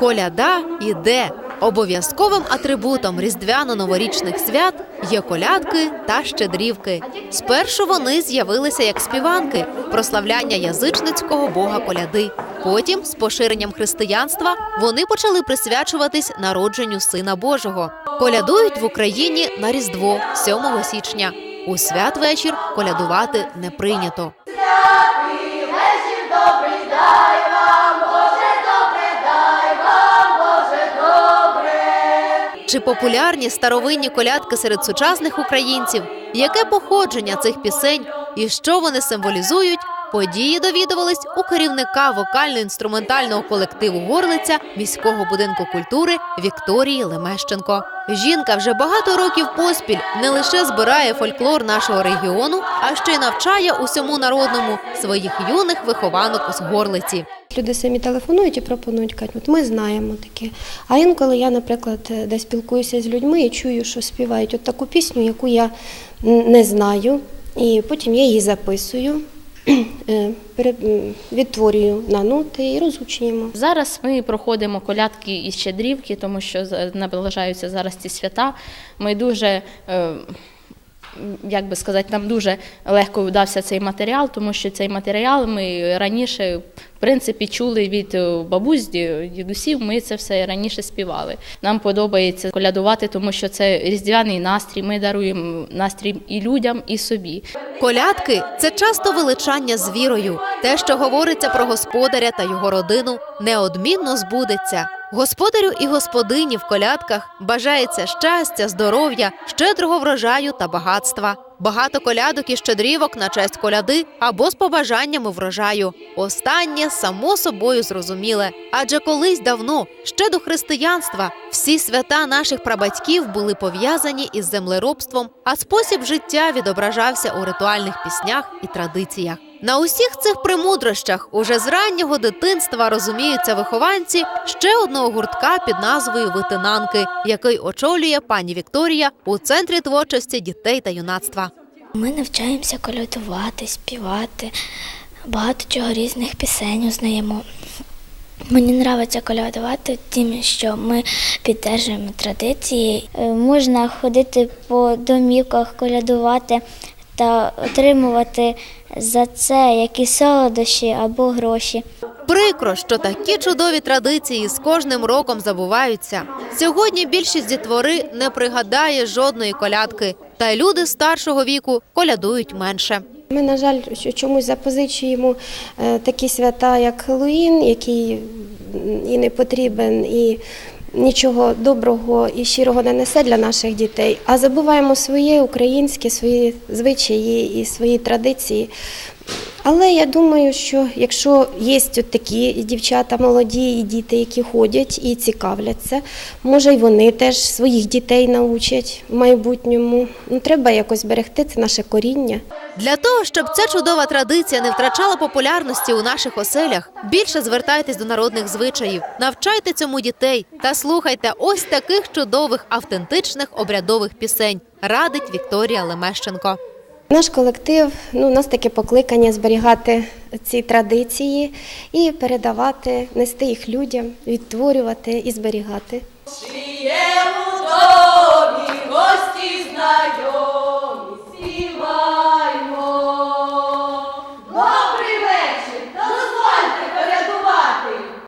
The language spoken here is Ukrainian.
Коляда іде. Обов'язковим атрибутом різдвяно-новорічних свят є колядки та щедрівки. Спершу вони з'явилися як співанки, прославляння язичницького бога коляди. Потім, з поширенням християнства, вони почали присвячуватись народженню Сина Божого. Колядують в Україні на Різдво 7 січня. У святвечір колядувати не прийнято. Чи популярні старовинні колядки серед сучасних українців? Яке походження цих пісень і що вони символізують? Події довідувались у керівника вокально-інструментального колективу Горлиця міського будинку культури Вікторії Лемещенко. Жінка вже багато років поспіль не лише збирає фольклор нашого регіону, а ще й навчає усьому народному своїх юних вихованок з горлиці. Люди самі телефонують і пропонують кажуть, от ми знаємо таке. А інколи я, наприклад, десь спілкуюся з людьми і чую, що співають от таку пісню, яку я не знаю, і потім я її записую, е, відтворюю на ноти і розучуємо. Зараз ми проходимо колядки і щедрівки, тому що наближаються зараз ці свята. Ми дуже, е, як би сказати, нам дуже легко вдався цей матеріал, тому що цей матеріал ми раніше, в принципі, чули від е, бабусь, дідусів. Ми це все раніше співали. Нам подобається колядувати, тому що це різдвяний настрій. Ми даруємо настрій і людям, і собі. Колядки це часто величання з вірою. Те, що говориться про господаря та його родину, неодмінно збудеться. Господарю і господині в колядках бажається щастя, здоров'я, щедрого врожаю та багатства. Багато колядок і щедрівок на честь коляди або з побажаннями врожаю. Останнє само собою зрозуміле. Адже колись давно, ще до християнства, всі свята наших прабатьків були пов'язані із землеробством, а спосіб життя відображався у ритуальних піснях і традиціях. На усіх цих премудрощах уже з раннього дитинства розуміються вихованці ще одного гуртка під назвою Витинанки, який очолює пані Вікторія у центрі творчості дітей та юнацтва. Ми навчаємося колядувати, співати, багато чого різних пісень узнаємо. Мені подобається колядувати тим, що ми підтримуємо традиції. Е, Можна ходити по домівках, колядувати та отримувати за це якісь солодощі або гроші. Прикро, що такі чудові традиції з кожним роком забуваються. Сьогодні більшість дітвори не пригадає жодної колядки, та й люди старшого віку колядують менше. Ми, на жаль, що- чомусь запозичуємо е, такі свята, як Хеллоїн, який і не потрібен, і нічого доброго і щирого не несе для наших дітей. А забуваємо своє українське, свої звичаї і свої традиції. Але я думаю, що якщо є от такі дівчата молоді і діти, які ходять і цікавляться, може й вони теж своїх дітей научать в майбутньому. Ну, треба якось берегти це наше коріння. Для того, щоб ця чудова традиція не втрачала популярності у наших оселях, більше звертайтесь до народних звичаїв, навчайте цьому дітей та слухайте ось таких чудових автентичних обрядових пісень. Радить Вікторія Лемещенко. Наш колектив, ну, у нас таке покликання зберігати ці традиції і передавати, нести їх людям, відтворювати і зберігати. У домі гості знайомі.